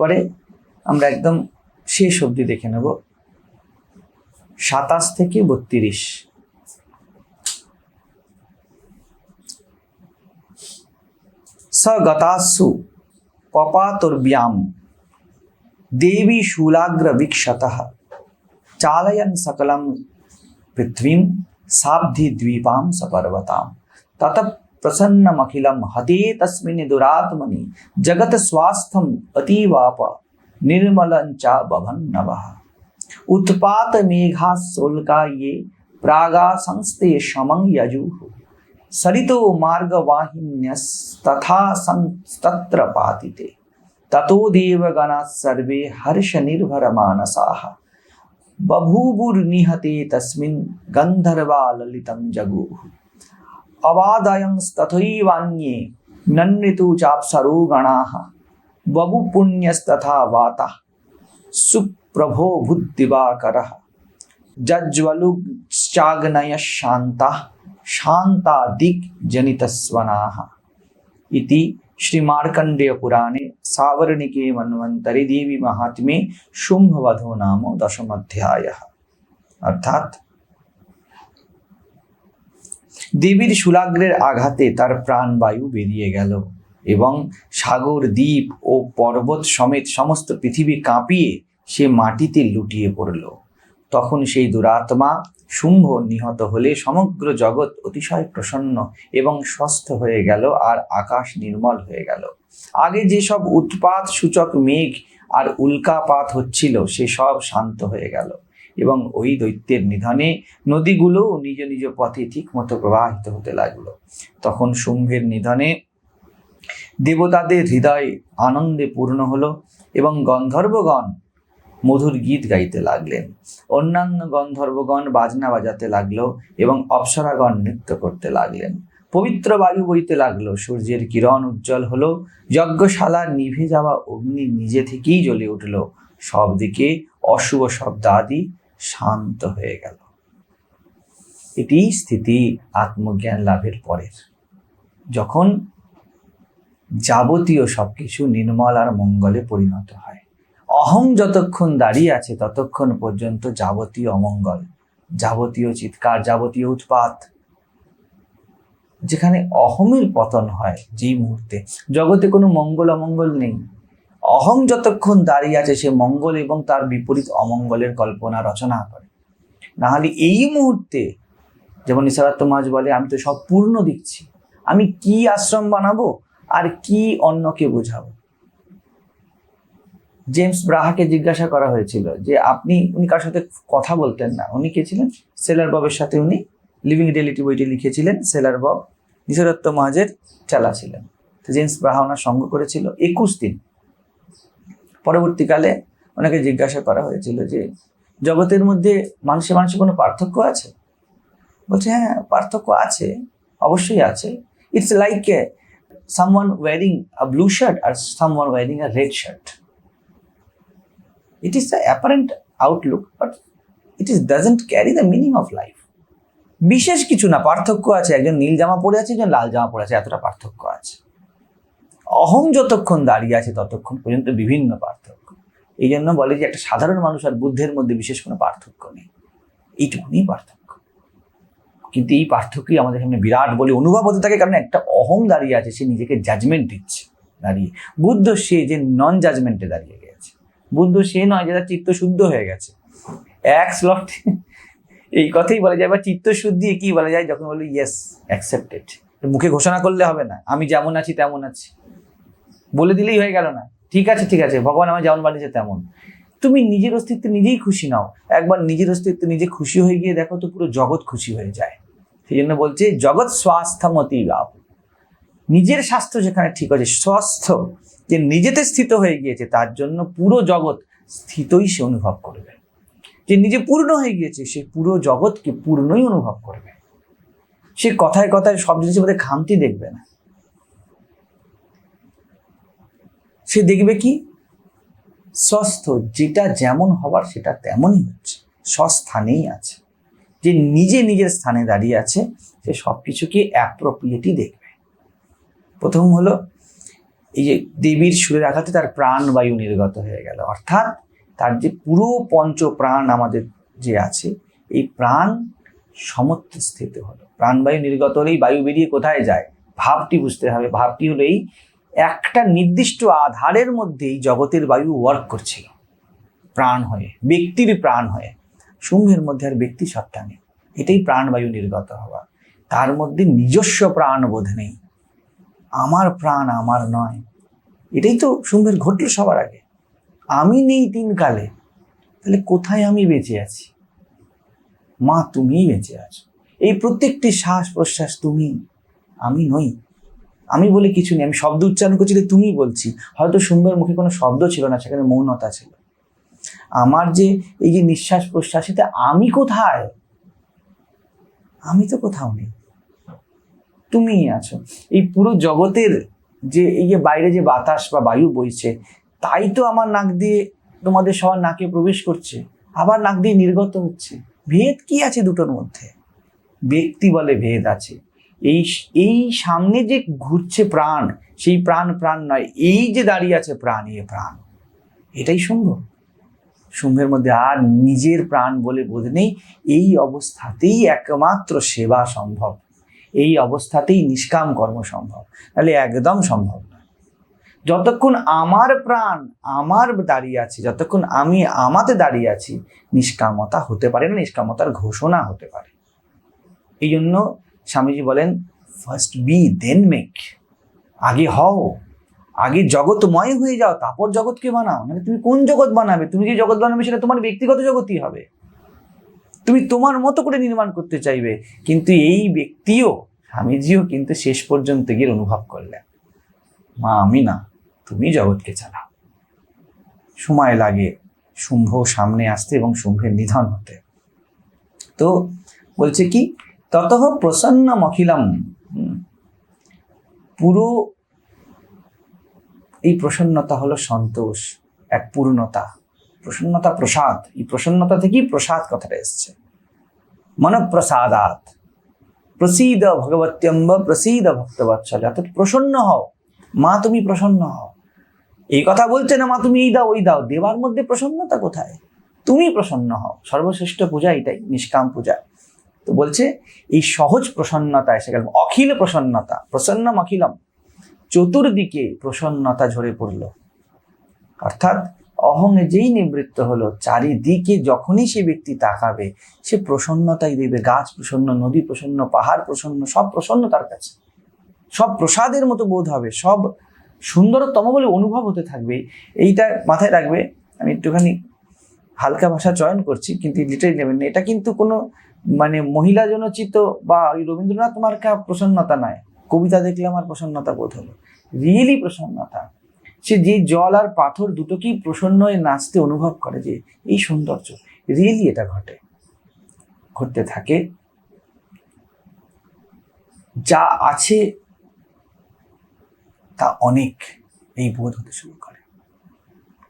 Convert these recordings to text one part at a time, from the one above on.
এরপরে আমরা একদম শেষ অব্দি দেখে নেব। সাতাশ থেকে বত্রিশ। সগতাসু পপাতুর্ব্যাম দেবী শূলাগ্র বিক্ষত চালয়ন সকলম পৃথিবীম সাবধি দ্বীপাম সপর্বতাম। তত प्रसन्नमखिलं हते तस्मिन् दुरात्मनि जगत्स्वास्थ्यम् अतीवाप निर्मलं च बभन्नवः। उत्पातमेघाशोल्का ये प्रागासंस्ते शमं यजुः। सरितो मार्गवाहिन्यस्तथा संस्तत्र पातिते। ततो देवगणाः सर्वे हर्षनिर्भरमानसाः। बभूवुर्निहते तस्मिन् गन्धर्वा ललितं जगुः। अवादयंस्तथैवान्ये नन्वितु चाप्सरो गणाः वगुपुण्यस्तथा वाता सुप्रभो भूदिवाकरः जज्वलुश्चाग्नयशान्ताः शान्तादिग्जनितस्वनाः इति श्रीमार्कण्डेयपुराणे सावर्णिके मन्वन्तरे शुम्भवधो नाम दशमध्यायः। अर्थात् দেবীর শুলাগ্রের আঘাতে তার প্রাণবায়ু বেরিয়ে গেল এবং সাগর, দ্বীপ ও পর্বত সমেত সমস্ত পৃথিবী কাঁপিয়ে সে মাটিতে লুটিয়ে পড়ল। তখন সেই দুরাত্মা শুম্ভ নিহত হলে সমগ্র জগৎ অতিশয় প্রসন্ন এবং সুস্থ হয়ে গেল আর আকাশ নির্মল হয়ে গেল। আগে যেসব উৎপাত সূচক মেঘ আর উল্কাপাত হচ্ছিল, সে সব শান্ত হয়ে গেল। এবং ওই দৈত্যের নিধনে নদীগুলো নিজ নিজ পথে ঠিক মতো প্রবাহিত হতে লাগল। তখন শুম্ভের নিধনে দেবতাদের হৃদয় আনন্দে পূর্ণ হলো এবং গন্ধর্বগণ মধুর গীত গাইতে লাগলেন। অন্যান্য গন্ধর্বগণ বাজনা বাজাতে লাগল এবং অপ্সরাগণ নৃত্য করতে লাগলেন। পবিত্র বায়ু বইতে লাগল, সূর্যের কিরণ উজ্জ্বল হলো, যজ্ঞশালা নিভে যাওয়া অগ্নি নিজে থেকেই জ্বলে উঠল। সব দিকে অশুভ শব্দ আদি শান্ত হয়ে গেল। এটি স্থিতি আত্মজ্ঞান লাভের পরের। যখন যাবতীয় সবকিছু নির্মল আর মঙ্গলে পরিণত হয়। অহং যতক্ষণ দাঁড়িয়ে আছে ততক্ষণ পর্যন্ত যাবতীয় অমঙ্গল, যাবতীয় চিৎকার, যাবতীয় উৎপাত, যেখানে অহমের পতন হয়, যেই মুহূর্তে। জগতে কোনো মঙ্গল অমঙ্গল নেই। অহং যতক্ষণ দাঁড়িয়ে আছে, সে মঙ্গল এবং তার বিপরীত অমঙ্গলের কল্পনা রচনা করে। না হলে এই মুহূর্তে যেমন ইসারাত্ম মাঝ বলে, আমি তো সব পূর্ণ দিচ্ছি আমি কি আশ্রম বানাবো আর কি অন্যকে বোঝাবো? জেমস ব্রাহাকে জিজ্ঞাসা করা হয়েছিল যে, আপনি, উনি কার সাথে কথা বলতেন না? উনি কে ছিলেন? সেলার ববের সাথে উনি লিভিং রিয়েলিটি বইটি লিখেছিলেন। সেলার বব নিসরত্ব মহাজের চালা ছিলেন। তো জেমস ব্রাহা ওনার সঙ্গ করেছিল। একুশ দিন পরবর্তীকালে ওনাকে জিজ্ঞাসা করা হয়েছিল যে, জগতের মধ্যে মানুষের মানুষের কোনো পার্থক্য আছে? বলছে হ্যাঁ পার্থক্য আছে, অবশ্যই আছে। It's like a someone wearing a blue shirt R someone wearing a red shirt it is the apparent outlook, but it is, doesn't carry the meaning of life বিশেষ কিছু না, পার্থক্য আছে। একজন নীল জামা পরে আছে, একজন লাল জামা পরে আছে, এতটা পার্থক্য আছে। অহং যতক্ষণ দাঁড়িয়ে আছে ততক্ষণ পর্যন্ত বিভিন্ন পার্থক্য। এই জন্য বলে যে একটা সাধারণ মানুষ আর বুদ্ধের মধ্যে বিশেষ কোনো পার্থক্য নেই। এইটুকুনি পার্থক্য। কিন্তু এই পার্থক্যই আমাদের সামনে বিরাট বলে অনুভব হতে থাকে, কারণ একটা অহং দাঁড়িয়ে আছে, সে নিজেকে জাজমেন্ট দিচ্ছে দাঁড়িয়ে। বুদ্ধ সে যে নন জাজমেন্টে দাঁড়িয়ে গেছে। বুদ্ধ সে নয় যে তার চিত্ত শুদ্ধ হয়ে গেছে। এক স্লট এই কথাই বলা যায়, বা চিত্ত শুদ্ধি কি বলা যায়, যখন বলি ইয়েস অ্যাকসেপ্টেড মুখে ঘোষণা করলে হবে না। আমি যেমন আছি তেমন আছি। বলে দিলেই হয়ে গেল না। ঠিক আছে ঠিক আছে, ভগবান আমার যেমন বানিয়েছে তেমন। তুমি নিজের অস্তিত্বে নিজেই খুশি নাও। একবার নিজের অস্তিত্বে নিজে খুশি হয়ে গিয়ে দেখো তো পুরো জগৎ খুশি হয়ে যায়। সেই জন্য বলছে, জগৎ স্বাস্থ্যমতি লাভ। নিজের স্বাস্থ্য যেখানে ঠিক আছে, স্বাস্থ্য যে নিজেতে স্থিত হয়ে গিয়েছে, তার জন্য পুরো জগৎ স্থিতই সে অনুভব করবে। যে নিজে পূর্ণ হয়ে গিয়েছে, সে পুরো জগৎকে পূর্ণই অনুভব করবে। সে কথায় কথায় সব জিনিসের মধ্যে খামতি দেখবে না। সে দেখবে কি? স্বস্থ, যেটা যেমন হবার সেটা তেমনই হচ্ছে। স্বস্থানেই আছে। যে নিজে নিজের স্থানে দাঁড়িয়ে আছে, সে সব কিছুকে অ্যাপ্রোপ্রিয়েটই দেখবে। প্রথম হলো, এই যে দেবীর সুরের আঘাতে তার প্রাণবায়ু নির্গত হয়ে গেল। অর্থাৎ তার যে পুরো পঞ্চ প্রাণ আমাদের যে আছে, এই প্রাণ সমত্বে স্থিত হলো প্রাণবায়ু নির্গত হলেই বায়ু বেরিয়ে কোথায় যায়? ভাবটি বুঝতে হবে। ভাবটি হলো এই একটা নির্দিষ্ট আধারের মধ্যেই জগতের বায়ু ওয়ার্ক করছিল। প্রাণ হয়ে, ব্যক্তির প্রাণ হয়ে। শুম্ভের মধ্যে আর ব্যক্তি সত্তা নেই। এটাই প্রাণবায়ু নির্গত হওয়া। তার মধ্যে নিজস্ব প্রাণ বোধ নেই। আমার প্রাণ আমার নয়। এটাই তো শুম্ভের ঘটল সবার আগে। আমি নেই তিন কালে তাহলে কোথায় আমি বেঁচে আছি? মা, তুমিই বেঁচে আছো। এই প্রত্যেকটি শ্বাস প্রশ্বাস তুমি, আমি নই। আমি বলে কিছু নেই, আমি শব্দ উচ্চারণ করছি যে তুমি বলছি। হয়তো সুন্দর মুখে কোনো শব্দ ছিল না, সেখানে মৌনতা ছিল। আমার যে এই যে নিঃশ্বাস প্রশ্বাস আমি কোথায়? আমি তো কোথাও নেই। তুমিই আছো। এই পুরো জগতের যে এই যে বাইরে যে বাতাস বা বায়ু বইছে, তাই তো আমার নাক দিয়ে তোমাদের সবার নাকে প্রবেশ করছে। আবার নাক দিয়ে নির্গত হচ্ছে। ভেদ কি আছে দুটোর মধ্যে? ব্যক্তি বলে ভেদ আছে। এই এই সামনে যে ঘুরছে প্রাণ, সেই প্রাণ প্রাণ নয়, এই যে দাঁড়িয়ে আছে প্রাণ এ প্রাণ। এটাই শুম্ভ শুম্ভের মধ্যে আর নিজের প্রাণ বলে বোধ নেই, এই অবস্থাতেই একমাত্র সেবা সম্ভব। এই অবস্থাতেই নিষ্কাম কর্ম সম্ভব। তাহলে একদম সম্ভব না যতক্ষণ আমার প্রাণ আমার দাঁড়িয়ে আছে, যতক্ষণ আমি আমাতে দাঁড়িয়ে আছি, নিষ্কামতা হতে পারে না, নিষ্কামতার ঘোষণা হতে পারে। এই জন্য স্বামীজি বলেন ফার্স্ট বি দেন মেক আগে হও, আগে জগৎময় হয়ে যাও, তারপর জগৎকে বানাও। মানে তুমি কোন জগৎ বানাবে? তুমি যে জগৎ বানাবে সেটা তোমার ব্যক্তিগত জগৎই হবে। তুমি তোমার মতো করে নির্মাণ করতে চাইবে, কিন্তু এই ব্যক্তিও স্বামীজিও কিন্তু শেষ পর্যন্ত গিয়ে অনুভব করলেন, মা, আমি না, তুমি জগৎকে চালাও। সময় লাগে, শুম্ভ সামনে আসতে এবং শুম্ভের নিধন হতে। তো বলছে কি তত প্রসন্ন মখিলাম। পুরো এই প্রসন্নতা হলো সন্তোষ, এক পূর্ণতা। প্রসন্নতা প্রসাদ। এই প্রসন্নতা থেকেই প্রসাদ কথাটা এসছে। মনপ্রসাদাত প্রসীদ ভগবত্যম্ব, প্রসীদ ভক্তবৎসল। অর্থাৎ প্রসন্ন হও। মা তুমি প্রসন্ন হও। এই কথা বলছে না, মা তুমি এই দাও, ওই দাও। দেবার মধ্যে প্রসন্নতা কোথায়? তুমি প্রসন্ন হও। সর্বশ্রেষ্ঠ পূজা এটাই, নিষ্কাম পূজা। তো বলছে, এই সহজ প্রসন্নতা এসে গেল। অখিল প্রসন্নতা, প্রসন্নম অখিলম। চতুর্দিকে প্রসন্নতা ঝরে পড়ল। অর্থাৎ অহং যেই নিবৃত্ত হলো, চারিদিকে যখনই সে ব্যক্তি তাকাবে, সে প্রসন্নতাই দেবে গাছ প্রসন্ন, নদী প্রসন্ন, পাহাড় প্রসন্ন, সব প্রসন্ন তার কাছে। সব প্রসাদের মতো বোধ হবে, সব সুন্দরতম বলে অনুভব হতে থাকবে। এইটা মাথায় রাখবে, আমি একটুখানি হালকা ভাষা চয়ন করছি, কিন্তু লিটারি নেবেন না। এটা কিন্তু কোনো মানে মহিলা জনচিত বা ওই রবীন্দ্রনাথ মার্কা প্রসন্নতা নয় কবিতা দেখলে আমার প্রসন্নতা বোধ হলো রিয়েলি প্রসন্নতা। সে যে জল আর পাথর দুটোকেই প্রসন্ন হয়ে নাচতে অনুভব করে যে এই সৌন্দর্য রিয়েলি এটা ঘটে। ঘটতে থাকে। যা আছে, তা অনেক এই বোধ হতে শুরু করে।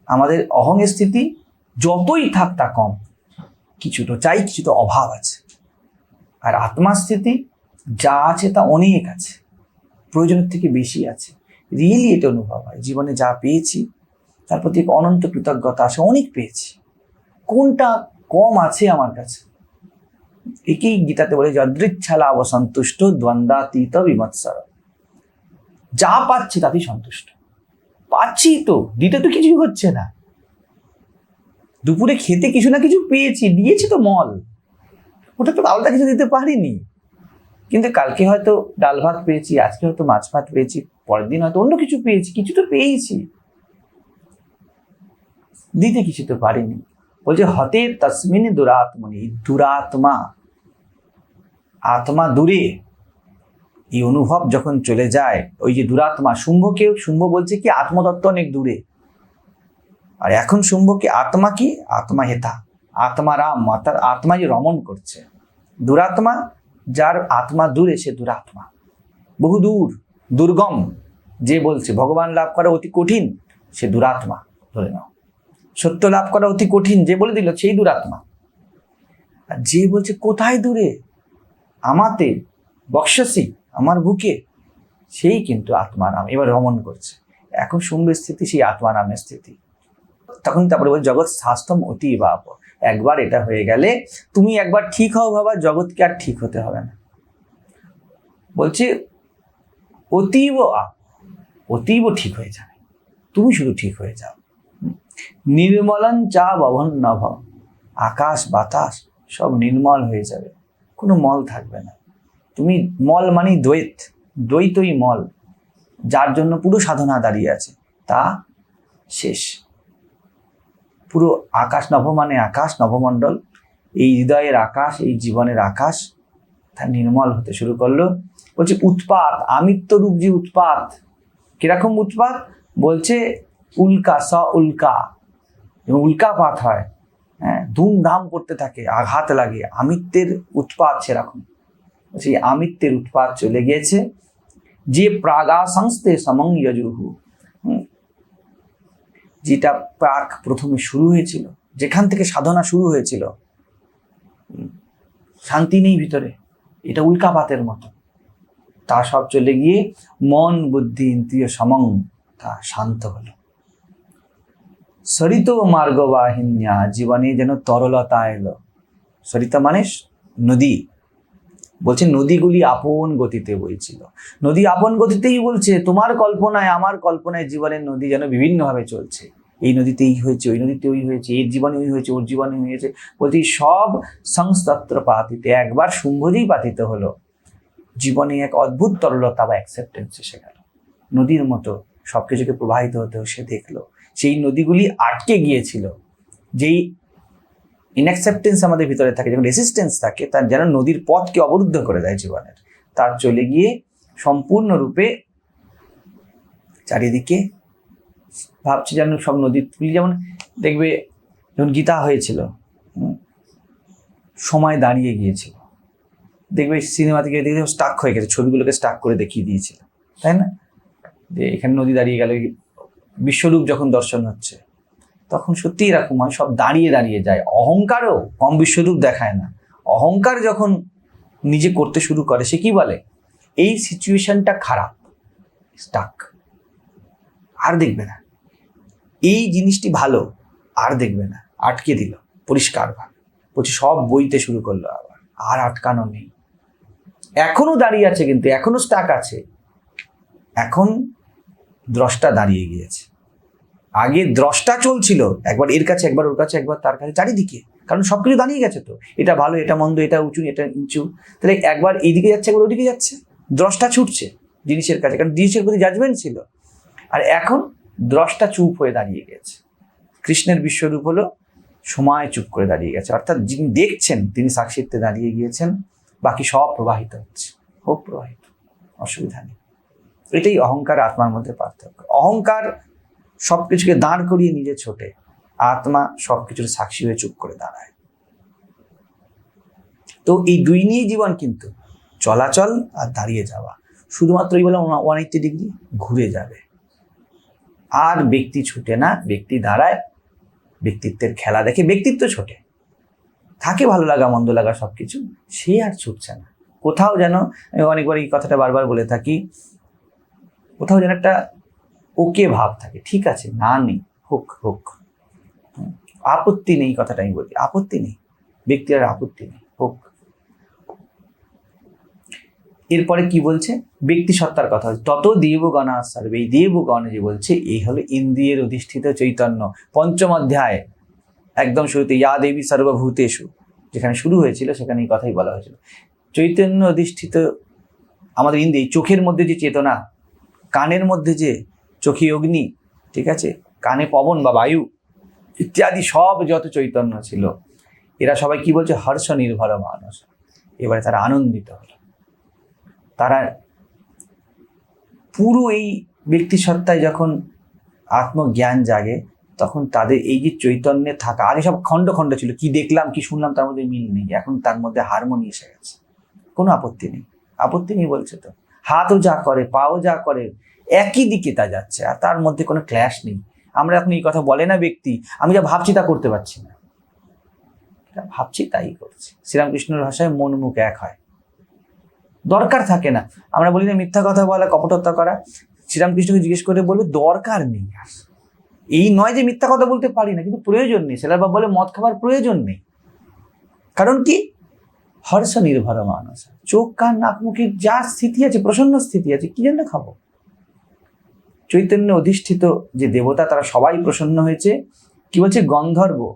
আমাদের অহংয়ের স্থিতি যতই থাক তা কম। কিছু তো চাই, কিছু তো অভাব আছে। আর আত্মার স্থিতি যা আছে তা অনেক আছে। প্রয়োজনের থেকে বেশি আছে। রিয়েলি এটা অনুভব হয়। জীবনে যা পেয়েছি, তার প্রতি অনন্ত কৃতজ্ঞতা আছে, অনেক পেয়েছি। কোনটা কম আছে আমার কাছে? একেই গীতাতে বলে, যদৃচ্ছালা অসন্তুষ্ট দ্বন্দ্বাতীত বিমৎসর। যা পাচ্ছি তাতেই সন্তুষ্ট। পাচ্ছি তো, দিতে তো কিছুই হচ্ছে না। দুপুরে খেতে কিছু না কিছু পেয়েছি, দিয়েছি তো মল। ওটা তো আলাদা কিছু দিতে পারিনি। কিন্তু কালকে হয়তো ডাল ভাত পেয়েছি, আজকে হয়তো মাছ ভাত পেয়েছি, পরের দিন হয়তো অন্য কিছু পেয়েছি, কিছু তো পেয়েছি। দিতে কিছু তো পারিনি। বলছে হতে তসমিন দুরাত্মনি দুরাত্মা, আত্মা দূরে। এই অনুভব যখন চলে যায়, ওই যে দুরাত্মা, শুম্ভকে, শুম্ভ বলছে কি, আত্মতত্ত্ব অনেক দূরে। আর এখন শুম্ভকে আত্মা কি? আত্মা হেতা। আত্মা রাম, অর্থাৎ আত্মা যে রমণ করছে। দুরাত্মা, যার আত্মা দূরে, সে দুরাত্মা। বহু দূর, দুর্গম, যে বলছে, ভগবান লাভ করা অতি কঠিন, সে দুরাত্মা, ধরে নাও। সত্য লাভ করা অতি কঠিন, যে বলে দিল, সেই দুরাত্মা। আর যে বলছে, কোথায় দূরে? আমাতে, বক্ষসী, আমার বুকে, সেই কিন্তু আত্মা নাম। এবার রমণ করছে। এখন শুনবে স্থিতি, সেই আত্মা নামের স্থিতি। তখন তারপরে বলছে জগৎ স্বাস্থ্যম অতি বাপ একবার এটা হয়ে গেলে তুমি একবার ঠিক হও বাবা, জগৎকে আর ঠিক হতে হবে না। বলছে, অতীব অতীব ঠিক হয়ে যাবে। তুমি শুধু ঠিক হয়ে যাও। নির্মলন চা বভন নভ আকাশ, বাতাস, সব নির্মল হয়ে যাবে। কোনো মল থাকবে না। তুমি মল মানে দ্বৈত, দ্বৈতই মল, যার জন্য পুরো সাধনা দাঁড়িয়ে আছে। তা শেষ। পুরো আকাশ নভ মানে আকাশ নভমণ্ডল এই হৃদয়ের আকাশ এই জীবনের আকাশ তা নির্মল হতে শুরু করল। বলছে উৎপাত আমিত্ব রূপ যে উৎপাত। কীরকম উৎপাত? বলছে উল্কা স উল্কা। এবং উল্কাপাত হয়। হ্যাঁ ধুমধাম করতে থাকে আঘাত লাগে। আমিত্বের উৎপাত সেরকম। সেই আমিত্বের উৎপাত চলে গিয়েছে। যে প্রাগা সংস্থে সমং যজুহু। হুম, যেটা প্রাক প্রথমে শুরু হয়েছিল, যেখান থেকে সাধনা শুরু হয়েছিল শান্তি নেই ভিতরে, এটা উল্কাপাতের মতো। তা সব চলে গিয়ে মন, বুদ্ধি, ইন্দ্রিয় সমং তা শান্ত হলো। সরিত মার্গবাহিন্যা, জীবনে যেন তরলতা এলো। সরিতা মানে নদী। বলছে, নদীগুলি আপন গতিতে বইছিল। নদী আপন গতিতেই বলছে, তোমার কল্পনায়, আমার কল্পনায় জীবনের নদী যেন বিভিন্নভাবে চলছে। এই নদীতে এই হয়েছে, ওই নদীতে ওই হয়েছে, এর জীবনে ওই হয়েছে, ওর জীবনে হয়েছে। বলছি, সব সংস্তত্র পাতিতে, একবার শুম্ভজেই পাতিত হলো। জীবনে এক অদ্ভুত তরলতা বা অ্যাকসেপ্টেন্স এসে গেল। নদীর মতো সবকিছুকে প্রবাহিত হতে সে দেখল। সেই নদীগুলি আটকে গিয়েছিল। যেই ইনঅ্যাকসেপ্টেন্স আমাদের ভিতরে থাকে, যখন রেসিস্টেন্স থাকে, তার যেন নদীর পথকে অবরুদ্ধ করে দেয় জীবনের। তার চলে গিয়ে সম্পূর্ণরূপে চারিদিকে ভাবছি যেন সব নদীগুলি যেমন দেখবে যখন গীতা হয়েছিল সময় দাঁড়িয়ে গিয়েছিল। দেখবে সিনেমা থেকে দেখবে স্টাক হয়ে গেছে, ছবিগুলোকে স্টাক করে দেখিয়ে দিয়েছিল। তাই না? যে এখানে নদী দাঁড়িয়ে গেল বিশ্বরূপ যখন দর্শন হচ্ছে তখন সত্যি এরকম হয়, সব দাঁড়িয়ে দাঁড়িয়ে যায়। অহংকারও কম বিশ্বরূপ দেখায় না। অহংকার যখন নিজে করতে শুরু করে, সে কি বলে? এই সিচুয়েশনটা খারাপ স্টাক আর দেখবে না। এই জিনিসটি ভালো, আর দেখবে না। আটকে দিল, পরিষ্কার ভাবে। বলছি, সব বইতে শুরু করল আবার। আর আটকানো নেই। এখনও দাঁড়িয়ে আছে কিন্তু, এখনও স্টাক আছে। এখন দ্রষ্টা দাঁড়িয়ে গিয়েছে। আগে দ্রষ্টা চলছিল, একবার এর কাছে, একবার ওর কাছে, একবার তার কাছে, চারিদিকে। কারণ সব কিছু দাঁড়িয়ে গেছে তো। এটা ভালো, এটা মন্দ, এটা উঁচু, এটা নিচু। তাহলে একবার এইদিকে যাচ্ছে, একবার ওদিকে যাচ্ছে। দ্রষ্টা ছুটছে জিনিসের কাছে, কারণ জিনিসের প্রতি জাজমেন্ট ছিল। আর এখন দ্রষ্টা চুপ হয়ে দাঁড়িয়ে গেছে। কৃষ্ণের বিশ্বরূপ হলো সময় চুপ করে দাঁড়িয়ে গেছে। অর্থাৎ যিনি দেখছেন, তিনি সাক্ষীত্বে দাঁড়িয়ে গিয়েছেন। বাকি সব প্রবাহিত হচ্ছে। হোক প্রবাহিত। অসুবিধা নেই। এটাই অহংকার, আত্মার মধ্যে পার্থক্য। অহংকার সবকিছুকে দাঁড় করিয়ে নিজে ছোটে। আত্মা সবকিছুর সাক্ষী হয়ে চুপ করে দাঁড়ায়। তো এই দুই নিয়েই জীবন কিন্তু, চলাচল আর দাঁড়িয়ে যাওয়া। শুধুমাত্র এই বলে ওয়ান এইটটি ডিগ্রি ঘুরে যাবে। আর ব্যক্তি ছুটে না, ব্যক্তি দাঁড়ায়, ব্যক্তিত্বের খেলা দেখে ব্যক্তিত্ব ছোটে। থাকে ভালো লাগা, মন্দ লাগা সব কিছু সে আর ছুটছে না। কোথাও যেন, আমি অনেকবার এই কথাটা বারবার বলে থাকি, কোথাও যেন একটা ওকে ভাব থাকে, ঠিক আছে, না নেই, হোক হোক। আপত্তি নেই কথাটা আমি বলি, আপত্তি নেই ব্যক্তির আর আপত্তি নেই, হোক। এরপরে কি বলছে? ব্যক্তি সত্তার কথা তত দেবগণা সার্বে এই দেবগণ যে বলছে, এই হলো ইন্দ্রিয়ের অধিষ্ঠিত চৈতন্য, পঞ্চম অধ্যায়, একদম শুরুতে, ইয়া দেবী সর্বভূতেষু, যেখানে শুরু হয়েছিল, সেখানে এই কথাই বলা হয়েছিল। চৈতন্য অধিষ্ঠিত আমাদের ইন্দ্রিয় চোখের মধ্যে যে চেতনা, কানের মধ্যে যে চোখী অগ্নি, ঠিক আছে? কানে পবন বা বায়ু, ইত্যাদি সব যত চৈতন্য ছিল, এরা সবাই কি বলছে? হর্ষ নির্ভর মানুষ। এবারে তারা আনন্দিত হলো। তারা পুরো এই ব্যক্তি সত্তায় যখন আত্মজ্ঞান জাগে, তখন তাদের এই যে চৈতন্যে থাকা, আগে সব খণ্ড খণ্ড ছিল, কি দেখলাম, কি শুনলাম, তার মধ্যে মিল নেই। এখন তার মধ্যে হারমোনি এসে গেছে। কোনো আপত্তি নেই। আপত্তি নেই বলছে তো। হাতও যা করে, পাও যা করে একই দিকে তা যাচ্ছে, আর তার মধ্যে কোনো ক্ল্যাশ নেই। আমরা এখন এই কথা বলে না ব্যক্তি, আমি যা ভাবছি তা করতে পারছি না। ভাবছি তাই করছি। শ্রীরামকৃষ্ণের ভাষায় মন মুখ এক হয়। দরকার থাকে না। আমরা বলি না মিথ্যা কথা বলা, কপটতা করা। শ্রীরামকৃষ্ণকে জিজ্ঞেস করে বলবে, দরকার নেই এই নয় যে মিথ্যা কথা বলতে পারি না, কিন্তু প্রয়োজন নেই। সেলার বাবা বলে, মদ খাবার প্রয়োজন নেই। কারণ কি? হর্ষ নির্ভর মানুষ। চোখ, কান, নাক, মুখের যা স্থিতি আছে, প্রসন্ন স্থিতি আছে, কি জন্য খাব? চৈতন্য অধিষ্ঠিত যে দেবতা, তারা সবাই প্রসন্ন হয়েছে। কি বলছে? গন্ধর্ব।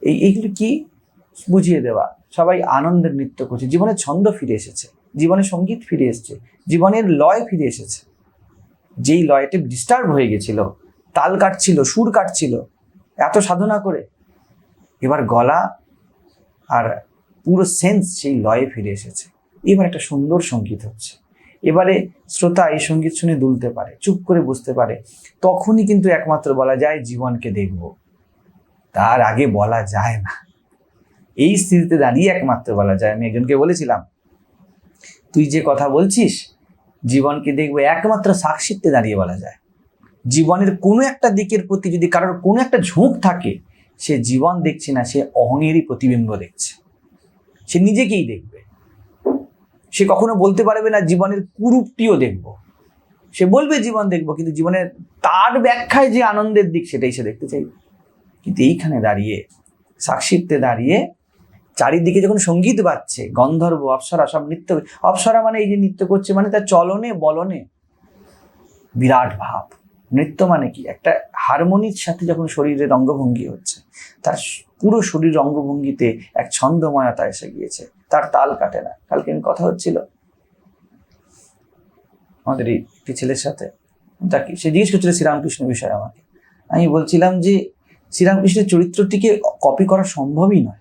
এই, এইগুলো কি বুঝিয়ে দেওয়া? সবাই আনন্দের নৃত্য করছে। জীবনের ছন্দ ফিরে এসেছে। জীবনের সংগীত ফিরে এসেছে। জীবনের লয় ফিরে এসেছে। যেই লয়টি ডিস্টার্ব হয়ে গেছিল, তাল কাটছিল, সুর কাটছিল, এত সাধনা করে। এবার গলা আর পুরো সেন্স সেই লয়ে ফিরে এসেছে। এবার একটা সুন্দর সংগীত হচ্ছে। এবারে শ্রোতা এই সংগীত শুনে দুলতে পারে, চুপ করে বুঝতে পারে। তখনই কিন্তু একমাত্র বলা যায় জীবনকে দেখব। তার আগে বলা যায় না। এই স্থিতিতে দাঁড়িয়ে একমাত্র বলা যায়। আমি একজনকে বলেছিলাম, তুই যে কথা বলছিস, জীবনকে দেখব একমাত্র সাক্ষিত্বে দাঁড়িয়ে বলা যায়। জীবনের কোনো একটা দিকের প্রতি যদি কারোর কোনো একটা ঝোঁক থাকে, সে জীবন দেখছে না, সে অহংয়েরই প্রতিবিম্ব দেখছে। সে নিজেকেই দেখবে। সে কখনো বলতে পারবে না জীবনের কুরূপটিও দেখব। সে বলবে জীবন দেখব, কিন্তু জীবনের তার ব্যাখ্যায় যে আনন্দের দিক সেটাই সে দেখতে চাইবে। কিন্তু এইখানে দাঁড়িয়ে সাক্ষিত্বে দাঁড়িয়ে চারিদিকে যখন সংগীত বাজছে, গন্ধর্ব, অপ্সরা সব নৃত্য, অপ্সরা মানে এই যে নৃত্য করছে মানে তার চলনে, বলনে বিরাট ভাব। নৃত্য মানে কি? একটা হারমোনির সাথে যখন শরীরের অঙ্গভঙ্গি হচ্ছে, তার পুরো শরীর অঙ্গভঙ্গিতে এক ছন্দময়তা এসে গিয়েছে। তার তাল কাটে না। কালকে কথা হচ্ছিল। আমাদের এই একটি ছেলের সাথে। তাকে সে জিজ্ঞেস করছিল শ্রীরামকৃষ্ণ বিষয়ে আমাকে। আমি বলছিলাম যে, শ্রীরামকৃষ্ণের চরিত্রটিকে কপি করা সম্ভবই নয়।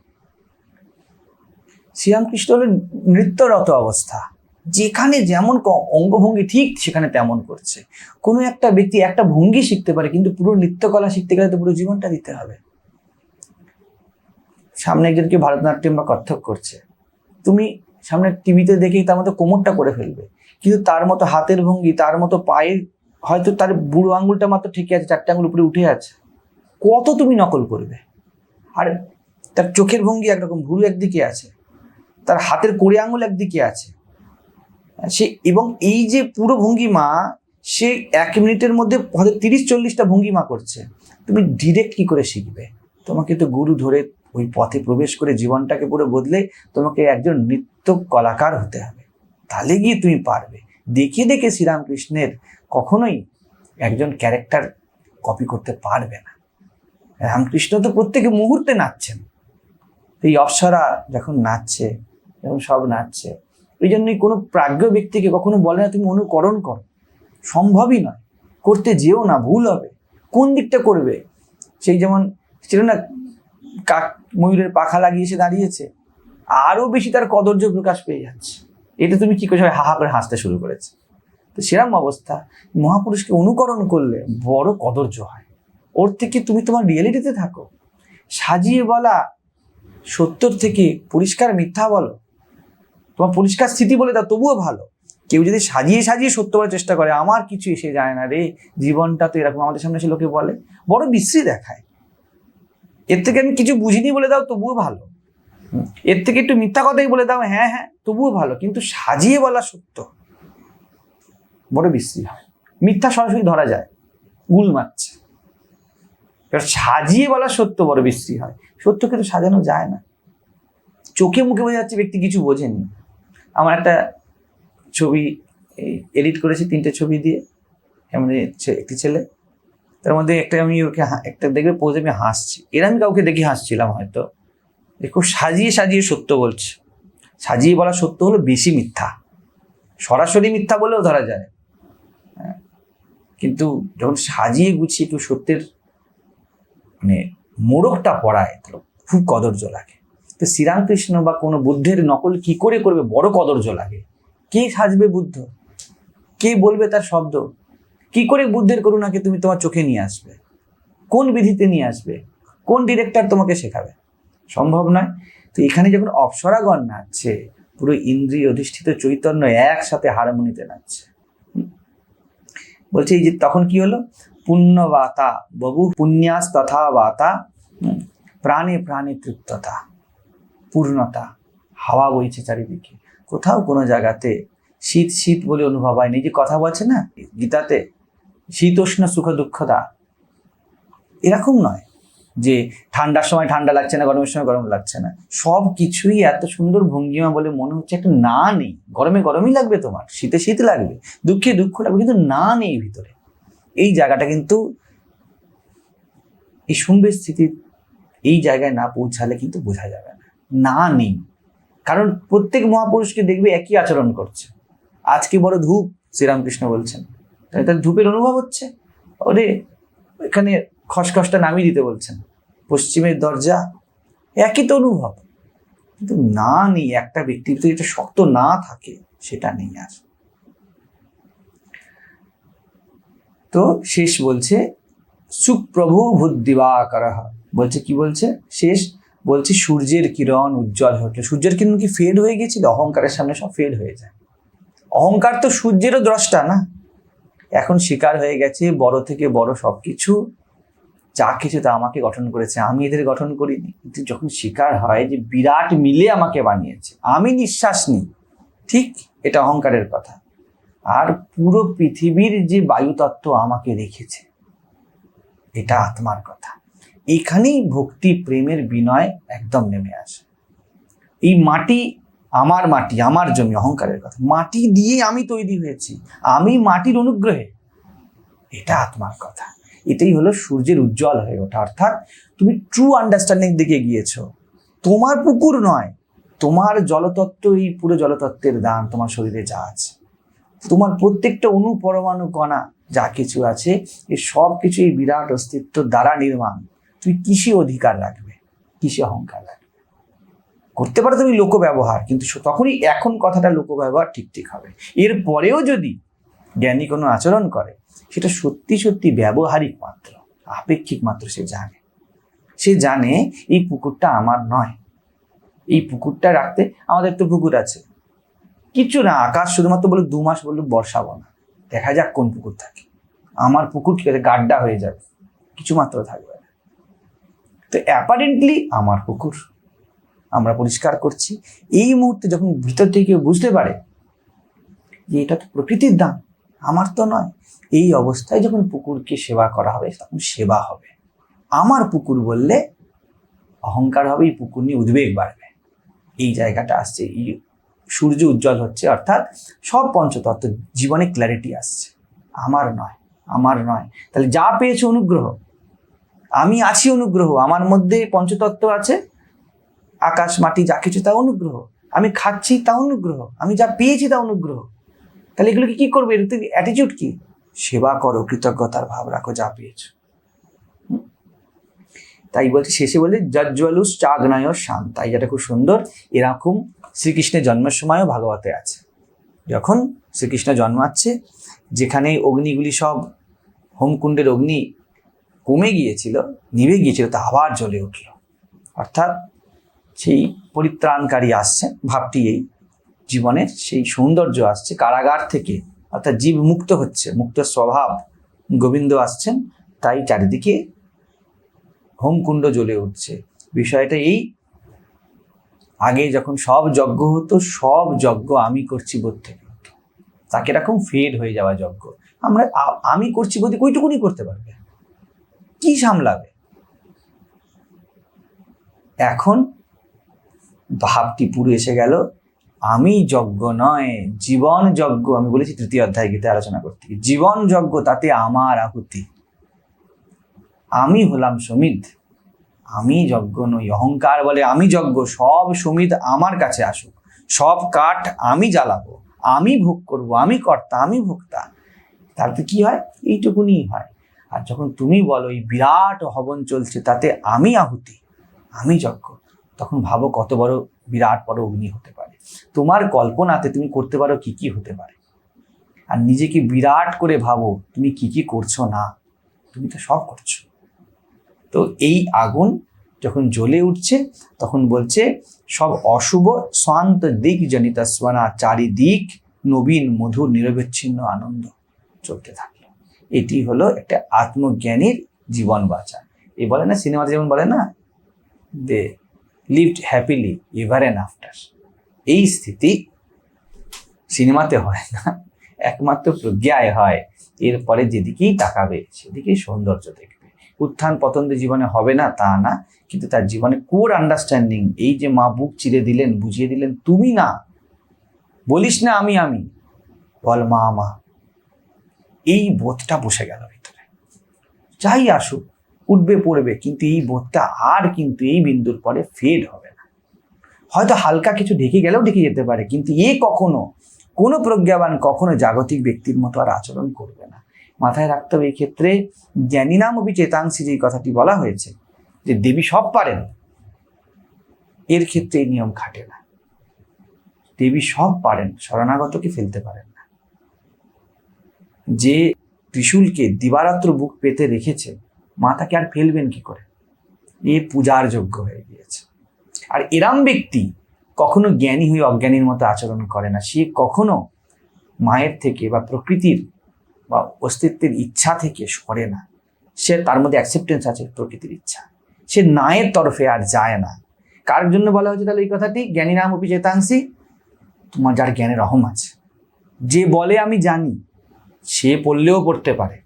শ্রীরামকৃষ্ণ হলেন নৃত্যরত অবস্থা। যেখানে যেমন অঙ্গভঙ্গি ঠিক সেখানে তেমন করছে। কোনো একটা ব্যক্তি একটা ভঙ্গি শিখতে পারে, কিন্তু পুরো নৃত্যকলা শিখতে গেলে তো পুরো জীবনটা দিতে হবে। সামনে একজনকে ভারতনাট্যম বা কত্থক করছে। তুমি সামনে টিভিতে দেখেই তার মতো কোমরটা করে ফেলবে। কিন্তু তার মতো হাতের ভঙ্গি, তার মতো পায়ের, হয়তো তার বুড়ো আঙুলটা মাত্র ঠিকই আছে, চারটে আঙুল উপরে উঠে আছে। কত তুমি নকল করবে? আর তার চোখের ভঙ্গি একরকম, ভুরু একদিকে আছে। তার হাতের কোড়ে আঙুল একদিকে আছে। সে এবং এই যে পুরো ভঙ্গিমা সে এক মিনিটের মধ্যে হয়তো তিরিশ চল্লিশটা ভঙ্গিমা করছে। তুমি ডিরেক্ট কি করে শিখবে? তোমাকে তো গুরু ধরে ওই পথে প্রবেশ করে জীবনটাকে পুরো বদলে তোমাকে একজন নৃত্য কলাকার হতে হবে। তাহলে গিয়ে তুমি পারবে। দেখে দেখে শ্রীরামকৃষ্ণের কখনোই একজন ক্যারেক্টার কপি করতে পারবে না। রামকৃষ্ণ তো প্রত্যেকে মুহূর্তে নাচছেন। এই অপ্সরা যখন নাচছে যখন সব নাচছে, এই জন্যই কোনো প্রাজ্ঞ ব্যক্তিকে কখনো বলে না, তুমি অনুকরণ করো। সম্ভবই নয়। করতে যেও না, ভুল হবে। কোন দিকটা করবে? সেই যেমন ছিল না কাক ময়ূরের পাখা লাগিয়ে এসে দাঁড়িয়েছে, আরও বেশি তার কদর্য প্রকাশ পেয়ে যাচ্ছে। এটা তুমি কি করে হাহা করে হাসতে শুরু করেছে? তো সেরকম অবস্থা, মহাপুরুষকে অনুকরণ করলে বড় কদর্য হয়। ওর থেকে তুমি তোমার রিয়েলিটিতে থাকো। সাজিয়ে বলা, সত্যর থেকে পরিষ্কার মিথ্যা বলো। তোমার পরিষ্কার স্থিতি বলে দাও তবুও ভালো। কেউ যদি সাজিয়ে সাজিয়ে সত্য বলার চেষ্টা করে, আমার কিছু এসে যায় না রে, জীবনটা তো এরকম আমাদের সামনে এসে লোকে বলে। বড় বিশ্রী দেখায়। এর থেকে আমি কিছু বুঝিনি বলে দাও, তবুও ভালো। এর থেকে একটু মিথ্যা কথাই বলে দাও হ্যাঁ হ্যাঁ তবুও ভালো, কিন্তু সাজিয়ে বলা সত্য। বড় বিশ্রী হয়। মিথ্যা সরাসরি ধরা যায়, গুল মারছে। এবার সাজিয়ে বলা সত্য বড় বিশ্রী হয়। সত্য কিন্তু সাজানো যায় না। চোখে মুখে বোঝা যাচ্ছে ব্যক্তি কিছু বোঝেনি। আমার একটা ছবি এডিট করেছি তিনটে ছবি দিয়ে। এমন একটি ছেলে। তার মধ্যে একটা আমি ওকে একটা দেখবে পোজে আমি হাসছি। এর আমি কাউকে দেখে হাসছিলাম হয়তো। এ খুব সাজিয়ে সাজিয়ে সত্য বলছে। সাজিয়ে বলা সত্য হলো বেশি মিথ্যা। সরাসরি মিথ্যা বলেও ধরা যায়। হ্যাঁ। কিন্তু যখন সাজিয়ে গুছিয়ে একটু সত্যের মানে মোড়কটা পড়ায়, তাহলে খুব কদর্য লাগে। তো শ্রীরামকৃষ্ণ বা কোনো বুদ্ধের নকল কি করে করবে? বড় কদর্য লাগে। কে সাজবে বুদ্ধ? কে বলবে তার শব্দ? কি করে বুদ্ধের করুণাকে তুমি তোমার চোখে নিয়ে আসবে? কোন বিধিতে নিয়ে আসবে? কোন ডিরেক্টর তোমাকে শেখাবে? সম্ভব নয়। তো এখানে যখন অপ্সরাগণ নাচছে, পুরো ইন্দ্রিয় অধিষ্ঠিত চৈতন্য একসাথে হারমোনিতে নাচছে। বলছে এই যে তখন কি হলো? পুণ্যবাতা, বহু পুণ্যাস তথা বাতা প্রাণে প্রাণে তৃপ্ততা, পূর্ণতা, হাওয়া বইছে চারিদিকে। কোথাও কোনো জায়গাতে শীত শীত বলে অনুভব হয়নি। যে কথা বলছে না গীতাতে শীতোষ্ণ সুখ দুঃখতা। এরকম নয় যে ঠান্ডার সময় ঠান্ডা লাগছে না, গরমের সময় গরম লাগছে না। সব কিছুই এত সুন্দর ভঙ্গিমা বলে মনে হচ্ছে একটা না নেই। গরমে গরমই লাগবে তোমার, শীতে শীত লাগবে, দুঃখে দুঃখ লাগবে, কিন্তু না নেই ভিতরে। এই জায়গাটা কিন্তু এই শুনবে স্থিতির এই জায়গায় না পৌঁছালে কিন্তু বোঝা যাবে না। না নেই। কারণ প্রত্যেক মহাপুরুষকে দেখবে একই আচরণ করছে। আজকে বড় ধূপ? শ্রীরামকৃষ্ণ বলছেন। তাই তার ধূপের অনুভব হচ্ছে। ওরে এখানে খসখসটা নামিয়ে দিতে বলছেন। পশ্চিমের দরজা একই তো অনুভব। কিন্তু না নেই, একটা ব্যক্তির ভিতরে যেটা শক্ত না থাকে, সেটা নেই আর। তো শেষ বলছে, সুপ্রভু ভূদিবাকর বলছে কি বলছে? শেষ বলছে, সূর্যের কিরণ উজ্জ্বল হয়ে উঠল সূর্যের কিরণ কি ফেড হয়ে গেছিল? অহংকারের সামনে সব ফেড হয়ে যায়। অহংকার তো সূর্যেরও দ্রষ্টা না। এখন শিকার হয়ে গেছে, বড় থেকে বড় সব কিছু যা কিছু তা আমাকে গঠন করেছে। আমি এদের গঠন করিনি। কিন্তু যখন শিকার হয় যে বিরাট মিলে আমাকে বানিয়েছে, আমি নিঃশ্বাস নিই। ঠিক এটা অহংকারের কথা। আর পুরো পৃথিবীর যে বায়ুতত্ত্ব আমাকে রেখেছে, এটা আত্মার কথা। এখানেই ভক্তি, প্রেমের বিনয় একদম নেমে আসে। এই মাটি আমার মাটি, আমার জমি, অহংকারের কথা। মাটি দিয়ে আমি তৈরি হয়েছি। আমি মাটির অনুগ্রহে। এটা আত্মার কথা। এটাই হলো সূর্যের উজ্জ্বল হয়ে ওঠা। অর্থাৎ তুমি ট্রু আন্ডারস্ট্যান্ডিং দিকে গিয়েছো। তোমার পুকুর নয়। তোমার জলতত্ত্ব, এই পুরো জলতত্ত্বের দান তোমার শরীরে যা আছে। তোমার প্রত্যেকটা অনু পরমাণু, কণা, যা কিছু আছে এই সব কিছু এই বিরাট অস্তিত্ব দ্বারা নির্মাণ। তুমি কিসে অধিকার রাখবে? কিসে অহংকার রাখবে? করতে পারো তুমি লোক ব্যবহার কিন্তু তখনই এখন কথাটা লোক ব্যবহার ঠিক ঠিক হবে। এর পরেও যদি জ্ঞানী কোনো আচরণ করে, সেটা সত্যি সত্যি ব্যবহারিক মাত্র, আপেক্ষিক মাত্র সে জানে। সে জানে এই পুকুরটা আমার নয়। এই পুকুরটা রাখতে আমাদের তো পুকুর আছে। কিছু না, আকাশ শুধুমাত্র বলে দু মাস বললে বর্ষাবো না। দেখা যাক কোন পুকুর থাকে। আমার পুকুর কি গাড্ডা হয়ে যাবে? কিছু মাত্র থাকবে না। তো অ্যাপারেন্টলি আমার পুকুর। আমরা পরিষ্কার করছি। এই মুহূর্তে যখন ভিতর থেকে বুঝতে পারে যে এটা তো প্রকৃতির দান, আমার তো নয়, এই অবস্থায় যখন পুকুরকে সেবা করা হবে, তখন সেবা হবে। আমার পুকুর বললে অহংকার হবে, এই পুকুর নিয়ে উদ্বেগ বাড়বে। এই জায়গাটা আসছে, এই সূর্য উজ্জ্বল হচ্ছে, অর্থাৎ সব পঞ্চতত্ত্ব জীবনে ক্ল্যারিটি আসছে। আমার নয় আমার নয়। তাহলে যা পেয়েছে অনুগ্রহ, আমি আছি অনুগ্রহ, আমার মধ্যে পঞ্চতত্ত্ব আছে আকাশ, মাটি, যা কিছু, তা অনুগ্রহ। আমি খাচ্ছি তা অনুগ্রহ। আমি যা পেয়েছি তা অনুগ্রহ। তাহলে এগুলোকে কি করবে? এর অ্যাটিটিউড কি? সেবা করো, কৃতজ্ঞতার ভাব রাখো, যা পেয়েছ? তাই বলছে, শেষে বলে যজ্জ্বলুস শান তাই যেটা খুব সুন্দর, এরকম শ্রীকৃষ্ণের জন্মের সময়ও ভাগবতে আছে। যখন শ্রীকৃষ্ণ জন্মাচ্ছে, যেখানে অগ্নিগুলি সব হোমকুণ্ডের অগ্নি কমে গিয়েছিল, নিভে গিয়েছিল, তা আবার জ্বলে উঠল। অর্থাৎ সেই পরিত্রাণকারী আসছে ভাবটি এই জীবনের সেই সৌন্দর্য আসছে, কারাগার থেকে অর্থাৎ জীব মুক্ত হচ্ছে, মুক্ত স্বভাব, গোবিন্দ আসছেন, তাই চারিদিকে হোমকুণ্ড জ্বলে উঠছে। বিষয়টা এই, আগে যখন সব যজ্ঞ হতো, সব যজ্ঞ আমি করছি বোধ থেকে। তাকে এরকম ফেড হয়ে যাওয়া যজ্ঞ। আমরা আমি করছি বোধ ওইটুকুনি করতে পারবে। কি সামলাবে? এখন ভাবটি পুরো এসে গেল, আমি যজ্ঞ নয়, জীবন যজ্ঞ, আমি বলেছি তৃতীয় অধ্যায় গীতে আলোচনা করতে জীবন যজ্ঞ, তাতে আমার আহুতি। আমি হলাম সমিত, আমি যজ্ঞ নই, অহংকার বলে আমি যজ্ঞ, সব সমিত আমার কাছে আসুক, সব কাঠ আমি জ্বালাবো, আমি ভোগ করব, আমি কর্তা, আমি ভোক্তা। তাতে কি হয়? এইটুকুনি হয়। আর যখন তুমি বলো, এই বিরাট হবন চলছে, তাতে আমি আহুতি, আমি যজ্ঞ। তখন ভাবো কত বড় বিরাট বড় অগ্নি হতে পারে। তোমার কল্পনাতে তুমি করতে পারো কি কি হতে পারে। আর নিজেকে বিরাট করে ভাবো, তুমি কি কি করছ না? তুমি তো সব করছ। তো এই আগুন যখন জ্বলে উঠছে, তখন বলছে, সব অশুভ শান্ত দিক জনিত স্বনা চারিদিক নবীন, মধুর, নিরবিচ্ছিন্ন আনন্দ চলতে থাকল এটি হলো একটা আত্মজ্ঞানীর জীবন বাঁচা। এই বলে না, সিনেমাতে যেমন বলে না? They lived happily ever and after এই স্থিতি সিনেমাতে হয় না। একমাত্র প্রজ্ঞায় হয়। এরপরে যেদিকেই তাকাবে, সেদিকেই সৌন্দর্য দেখবে। উত্থান পতন জীবনে হবে না, তা না, কিন্তু তার জীবনে কোর আন্ডারস্ট্যান্ডিং এই যে মা বুক চিরে দিলেন, বুঝিয়ে দিলেন, তুমি না, বলিস না আমি আমি। বল, মা মা। এই বোধটা বসে গেল ভিতরে। যাই আসুক উঠবে, পড়বে, কিন্তু এই বোধটা আর কিন্তু এই বিন্দুর পরে ফেড হবে না। হয়তো হালকা কিছু ঢেকে গেলেও ঢেকে যেতে পারে, কিন্তু এ কখনো, কোনো প্রজ্ঞাবান কখনো জাগতিক ব্যক্তির মতো আর আচরণ করবে না। মাথায় রাখতে হবে এই ক্ষেত্রে জ্ঞানী নাম অবি চেতাংশী যে কথাটি বলা হয়েছে, যে দেবী সব পারেন, এর ক্ষেত্রে এই নিয়ম খাটে না। দেবী সব পারেন, শরণাগতকে ফেলতে পারেন না। যে ত্রিশূলকে দিবারাত্র বুক পেতে রেখেছে মা তাকে আর ফেলবেন কি করে? এ পূজার যোগ্য হয়ে গিয়েছে। আর এরাম ব্যক্তি কখনো জ্ঞানী হয়ে অজ্ঞানীর মতো আচরণ করে না। সে কখনো মায়ের থেকে বা প্রকৃতির বা অস্তিত্বের ইচ্ছা থেকে সরে না। সে তার মধ্যে অ্যাকসেপ্টেন্স আছে, প্রকৃতির ইচ্ছা। সে নায়ের তরফে আর যায় না। কার জন্য বলা হয়েছে তাহলে এই কথাটি? জ্ঞানী নাম অপি চেতাংশী, তোমার যার জ্ঞানের অহম আছে। যে বলে আমি জানি, সে পড়লেও পড়তে পারে।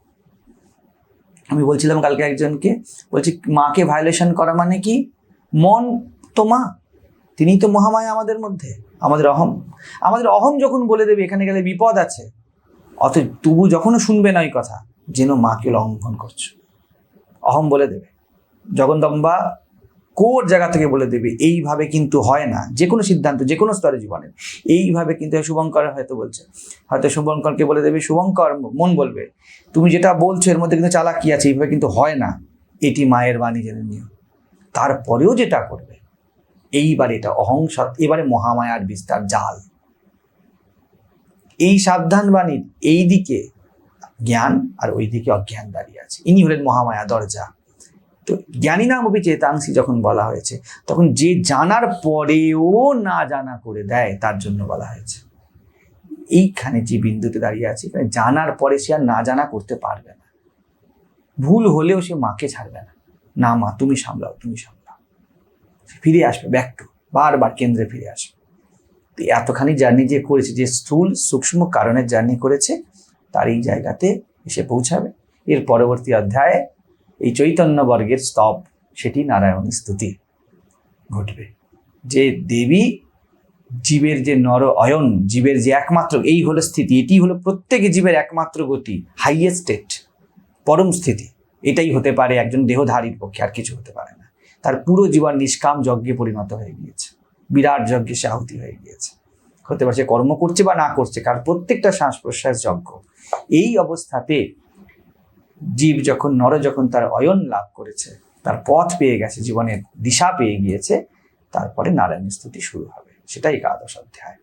আমি বলছিলাম কালকে একজনকে, বলছি, মাকে ভায়োলেশন করা মানে কি? মন তো মা, তিনি তো মহামায়া আমাদের মধ্যে, আমাদের অহম। আমাদের অহম যখন বলে দেবে, এখানে গেলে বিপদ আছে। অত তবু যখনও শুনবে না ওই কথা, যেন মাকে লঙ্ঘন করছ। অহম বলে দেবে। জগন্দম্বা কোর জায়গা থেকে বলে দেবে, এইভাবে কিন্তু হয় না। যে কোনো সিদ্ধান্ত যে কোনো স্তরে জীবনের এইভাবে কিন্তু শুভঙ্কর হয়তো বলছে। হয়তো শুভঙ্করকে বলে দেবে, শুভঙ্কর, মন বলবে। তুমি যেটা বলছো, এর মধ্যে কিন্তু চালাকি আছে। এইভাবে কিন্তু হয় না। এটি মায়ের বাণী জেনে নিও। তারপরেও যেটা করবে, এইবার এটা অহংসৎ, এবারে মহামায়ার বিস্তার, জাল। এই সাবধান বাণীর এই দিকে জ্ঞান আর ওই দিকে অজ্ঞান দাঁড়িয়ে আছে। ইনি হলেন মহামায়া, দরজা। তো জ্ঞানী নাম অপি চেতাংশী যখন বলা হয়েছে, তখন যে জানার পরেও না জানা করে দেয়, তার জন্য বলা হয়েছে। এইখানে যে বিন্দুতে দাঁড়িয়ে আছে, এখানে জানার পরে সে আর না জানা করতে পারবে না। ভুল হলেও সে মাকে ছাড়বে না। না মা, তুমি সামলাও তুমি সামলাও। ফিরে আসবে, ব্যাক টু, বারবার কেন্দ্রে ফিরে আসবে। তো এতখানি জার্নি যে করেছে, যে স্থূল সূক্ষ্ম কারণের জার্নি করেছে, তার এই জায়গাতে এসে পৌঁছাবে। এর পরবর্তী অধ্যায়ে এই চৈতন্য বর্গের স্তব, সেটি নারায়ণ স্তুতি ঘটবে। যে দেবী জীবের যে নর অয়ন, জীবের যে একমাত্র, এই হলো স্থিতি, এটি হলো প্রত্যেক জীবের একমাত্র গতি হাইয়েস্ট স্টেট পরম স্থিতি। এটাই হতে পারে একজন দেহধারীর পক্ষে, আর কিছু হতে পারে না। তার পুরো জীবন নিষ্কাম যজ্ঞে পরিণত হয়ে গিয়েছে, বিরাট যজ্ঞে সে আহুতি হয়ে গিয়েছে। হতে পারে সে কর্ম করছে বা না করছে, কারণ প্রত্যেকটা শ্বাস প্রশ্বাস যজ্ঞ। এই অবস্থাতে জীব যখন, নর যখন তার অয়ন লাভ করেছে, তার পথ পেয়ে গেছে, জীবনের দিশা পেয়ে গিয়েছে, তারপরে নারায়ণ স্তুতি শুরু হবে। সেটাই একাদশ অধ্যায়।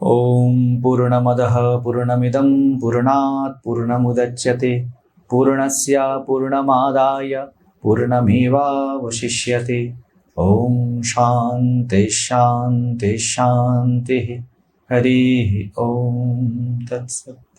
ওম পূর্ণমদঃ পূর্ণমিদং পূর্ণাৎ পূর্ণমুদচ্যতে পূর্ণস্য পূর্ণমাদায় পূর্ণমেবাবশিষ্যতে ওম শান্তি শান্তি শান্তি। হরি ওম তৎসৎ।